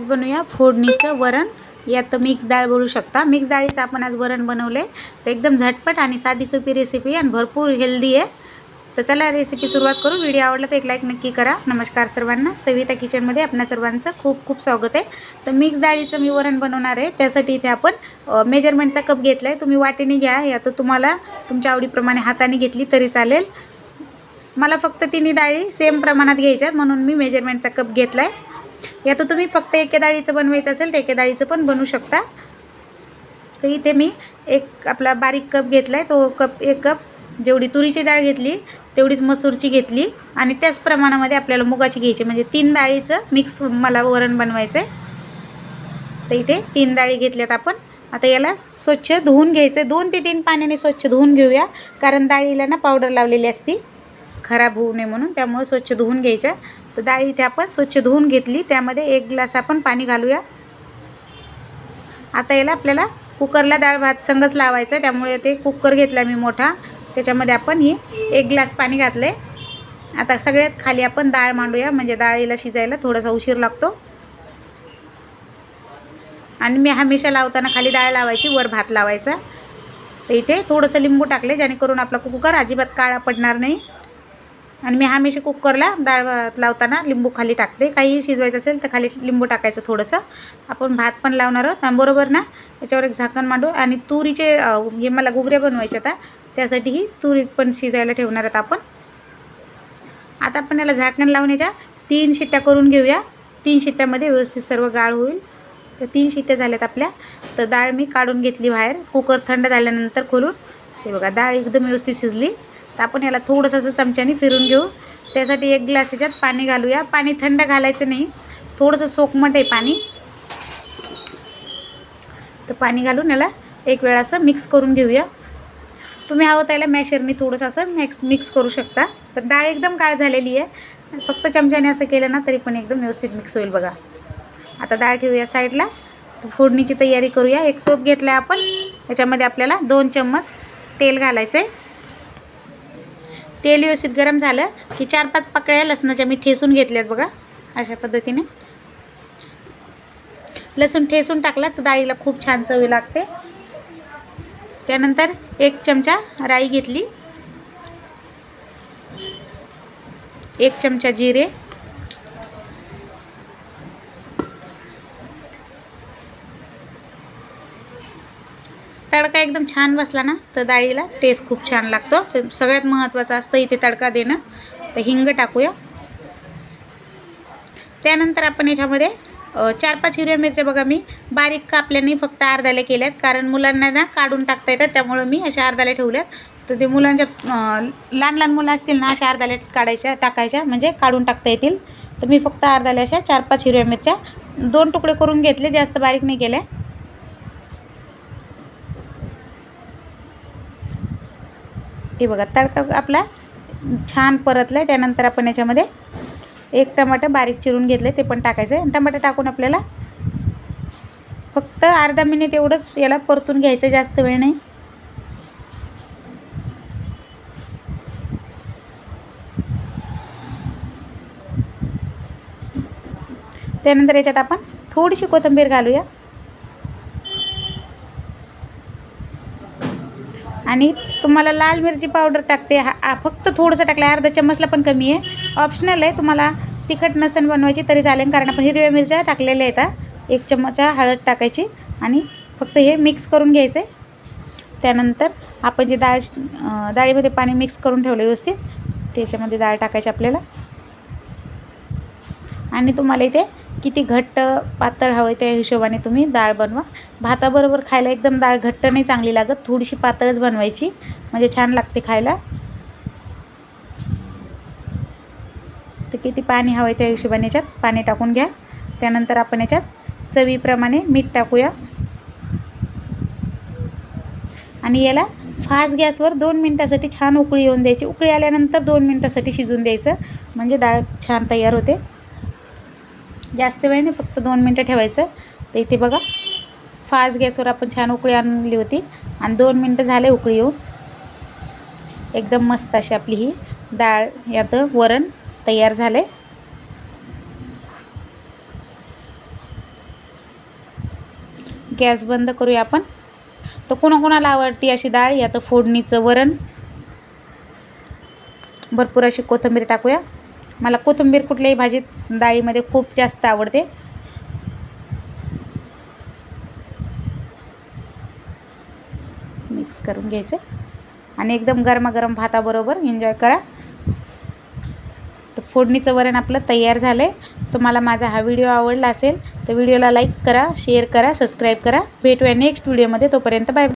आज बनवूया फोडणीचं वरण. यात मिक्स डाळ बोलू शकता. मिक्स डाळीचं आपण आज वरण बनवले तर एकदम झटपट आणि साधी सोपी रेसिपी आणि भरपूर हेल्दी आहे. तर चला रेसिपी सुरुवात करू. व्हिडिओ आवडला तर एक लाईक नक्की करा. नमस्कार सर्वांना. सविता किचनमध्ये आपल्या सर्वांचं खूप खूप स्वागत आहे. तर मिक्स डाळीचं मी वरण बनवणार आहे. त्यासाठी इथे आपण मेजरमेंटचा कप घेतला आहे तुम्ही वाटेने घ्या. या तर तुम्हाला तुमच्या आवडीप्रमाणे हाताने घेतली तरी चालेल. मला फक्त तिन्ही डाळी सेम प्रमाणात घ्यायच्यात. म्हणून मी मेजरमेंटचा कप घेतला आहे या तर तुम्ही फक्त एके डाळीचं बनवायचं असेल तर एके डाळीचं पण बनवू शकता. तर इथे मी एक आपला बारीक कप घेतला आहे तो कप एक कप जेवढी तुरीची डाळ घेतली तेवढीच मसूरची घेतली आणि त्याच प्रमाणामध्ये आपल्याला मुगाची घ्यायची. म्हणजे तीन डाळीचं मिक्स मला वरण बनवायचं आहे तर इथे तीन डाळी घेतल्यात आपण. आता याला स्वच्छ धुवून घ्यायचं दोन ते तीन पाण्याने स्वच्छ धुवून घेऊया. कारण डाळीला ना पावडर लावलेली असती. खराब होऊ नये म्हणून त्यामुळे स्वच्छ धुवून घ्यायच्या. तर डाळ इथे आपण स्वच्छ धुवून घेतली. त्यामध्ये एक ग्लास आपण पाणी घालूया. आता याला आपल्याला कुकरला डाळ भात संगच लावायचं आहे. त्यामुळे ते कुकर घेतला मी मोठा. त्याच्यामध्ये आपण ही एक ग्लास पाणी घातलं आहे आता सगळ्यात खाली आपण डाळ मांडूया. म्हणजे डाळीला शिजायला थोडासा उशीर लागतो. आणि मी हमेशा लावताना खाली डाळ लावायची वर भात लावायचा. तर इथे थोडंसं लिंबू टाकले जेणेकरून आपला कुकर अजिबात काळा पडणार नाही. आणि मी हमेशा कुकरला डाळ भात लावताना लिंबू खाली टाकते. काही शिजवायचं असेल तर खाली लिंबू टाकायचं थोडंसं. आपण भात पण लावणार आहोत. आणि बरोबर ना? याच्यावर एक झाकण मांडू. आणि तुरीचे हे मला घुगऱ्या बनवायचे आता. त्यासाठी ही तुरी पण शिजायला ठेवणार आहोत आपण. आता आपण याला झाकण लावण्याच्या तीन शिट्ट्या करून घेऊया. तीन शिट्ट्यामध्ये व्यवस्थित सर्व गाळ होईल. तर तीन शिट्ट्या झाल्यात आपल्या. तर डाळ मी काढून घेतली बाहेर. कुकर थंड झाल्यानंतर खोलून. हे बघा डाळ एकदम व्यवस्थित शिजली. तर आपण याला थोडंसं असं चमच्याने फिरून घेऊ. त्यासाठी एक ग्लास याच्यात पाणी घालूया. पाणी थंड घालायचं नाही. थोडंसं सोकमट आहे पाणी. तर पाणी घालून याला एक वेळा असं मिक्स करून घेऊया. तुम्ही हवं त्याला मॅशरनी थोडंसं असं मिक्स मिक्स करू शकता. तर डाळ एकदम काळ झालेली आहे. फक्त चमच्याने असं केलं ना तरी पण एकदम व्यवस्थित मिक्स होईल बघा. आता डाळ ठेवूया साईडला. तर फोडणीची तयारी करूया. एक टोप घेतला आहे आपण. याच्यामध्ये आपल्याला दोन चम्मच तेल घालायचं आहे तेल व्यवस्थित गरम झालं की चार पाच पाकळ्या लसणाच्या मी ठेसून घेतल्यात बघा अशा पद्धतीने. लसूण ठेसून टाकला तर डाळीला खूप छान चवी लागते. त्यानंतर एक चमचा राई घेतली. एक चमचा जिरे. तडका एकदम छान बसला ना तर डाळीला टेस्ट खूप छान लागतो. सगळ्यात महत्त्वाचं असतं इथे तडका देणं. तर हिंग टाकूया. त्यानंतर आपण याच्यामध्ये चार पाच हिरव्या मिरच्या बघा मी बारीक कापल्याने फक्त अर्ध्याला केल्यात. कारण मुलांना ना काढून टाकता येतात त्यामुळं मी अशा अर्ध्याला ठेवल्यात. तर ते मुलांच्या लहान लहान मुलं असतील ना अशा अर्ध्याला काढायच्या टाकायच्या म्हणजे काढून टाकता येतील. तर मी फक्त अर्ध्याला अशा चार पाच हिरव्या मिरच्या दोन तुकडे करून घेतले जास्त बारीक नाही केल्या. हे बघा तडका आपला छान परतला आहे त्यानंतर आपण याच्यामध्ये एक टमाटर बारीक चिरून घेतले ते पण टाकायचं आहे टमाटर टाकून आपल्याला फक्त अर्धा मिनिट एवढंच याला परतून घ्यायचं जास्त वेळ नाही. त्यानंतर याच्यात आपण थोडीशी कोथिंबीर घालूया. आणि तुम्हाला लाल मिरची पावडर टाकते. हा फक्त थोडंसं टाकलं अर्धा चम्मचला पण कमी आहे. ऑप्शनल आहे. तुम्हाला तिखट नसन बनवायची तरी चालेल. कारण आपण हिरव्या मिरच्या टाकलेल्या आहेत एक चम्मचा हळद टाकायची आणि फक्त हे मिक्स करून घ्यायचं. आहे त्यानंतर आपण जे डाळ डाळीमध्ये पाणी मिक्स करून ठेवलं व्यवस्थित त्याच्यामध्ये डाळ टाकायची आपल्याला. आणि तुम्हाला इथे किती घट्ट पातळ हवं आहे त्या हिशोबाने तुम्ही डाळ बनवा. भाताबरोबर खायला एकदम डाळ घट्ट नाही चांगली लागत थोडीशी पातळच बनवायची म्हणजे छान लागते खायला. तर किती पाणी हवं आहे त्या हिशोबाने याच्यात पाणी टाकून घ्या. त्यानंतर आपण याच्यात चवीप्रमाणे मीठ टाकूया. आणि याला फास्ट गॅसवर दोन मिनटासाठी छान उकळी येऊन द्यायची. उकळी आल्यानंतर दोन मिनटासाठी शिजून द्यायचं. म्हणजे डाळ छान तयार होते. जास्त वेळ नाही फक्त दोन मिनटं ठेवायचं. तर इथे बघा फास्ट गॅसवर आपण छान उकळी आणली होती. आणि दोन मिनटं झाले उकळी येऊन. एकदम मस्त अशी आपली ही डाळ यात वरण तयार झाले गॅस बंद करूया आपण. तर कोणाकोणाला आवडती अशी डाळ यात फोडणीचं वरण. भरपूर अशी कोथिंबीर टाकूया. मला कोथिंबीर कुठल्याही भाजीत डाळीमध्ये खूप जास्त आवडते. मिक्स करून घ्यायचं. आणि एकदम गरमागरम भाताबरोबर एन्जॉय करा. तर फोडणीचं वरण आपलं तयार झालं आहे तुम्हाला माझा हा व्हिडिओ आवडला असेल तर व्हिडिओला लाईक करा शेअर करा सबस्क्राईब करा. भेटूया नेक्स्ट व्हिडिओमध्ये. तोपर्यंत बाय